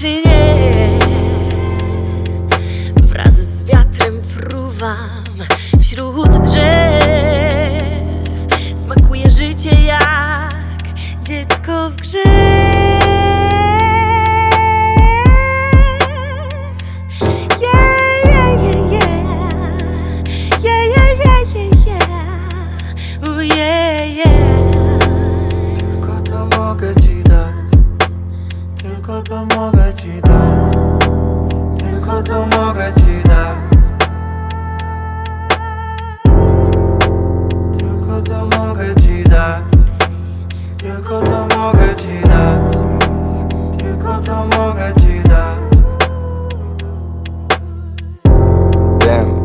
czy nie? Wraz z wiatrem fruwam wśród drzew. Smakuje życie jak dziecko w grze.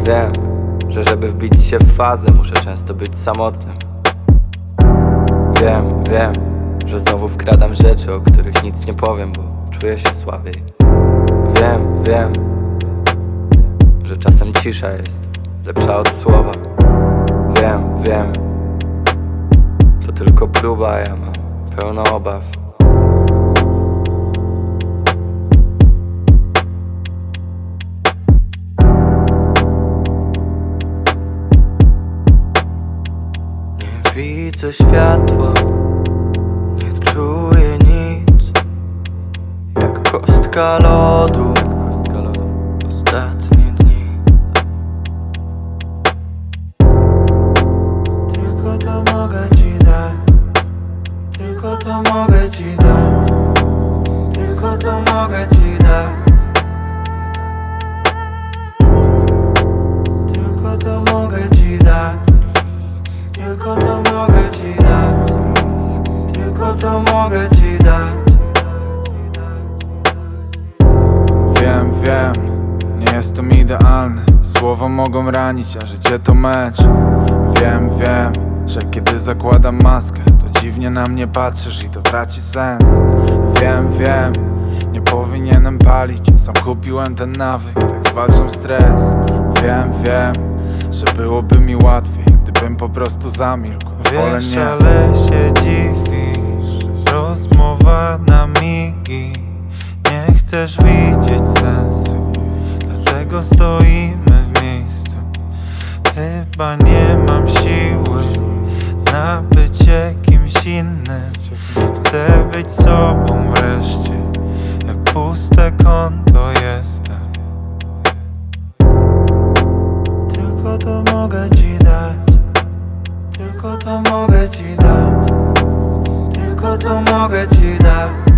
Wiem, że żeby wbić się w fazę muszę często być samotnym Wiem, wiem, że znowu wkradam rzeczy, o których nic nie powiem, bo czuję się słabiej. Wiem, wiem, że czasem cisza jest lepsza od słowa. Wiem, wiem, to tylko próba, ja mam pełno obaw. Widzę światła, nie czuję nic Jak kostka lodu, ostatnie dni. Tylko to mogę ci dać. Tylko to mogę ci dać. Tylko to mogę ci dać to mogę ci dać. Wiem, wiem, nie jestem idealny. Słowa mogą ranić, a życie to mecz. Wiem, wiem, że kiedy zakładam maskę To dziwnie na mnie patrzysz i to traci sens. Wiem, wiem, nie powinienem palić. Sam kupiłem ten nawyk, tak zwalczam stres. Wiem, wiem, że byłoby mi łatwiej Gdybym po prostu zamilkł. Wolę nie migi Nie chcesz widzieć sensu. Dlatego stoimy w miejscu? Chyba nie mam siły Na bycie kimś innym. Chcę być sobą wreszcie. Jak puste konto jestem. Tylko to mogę ci dać. Tylko to mogę ci dać. Tylko to mogę ci dać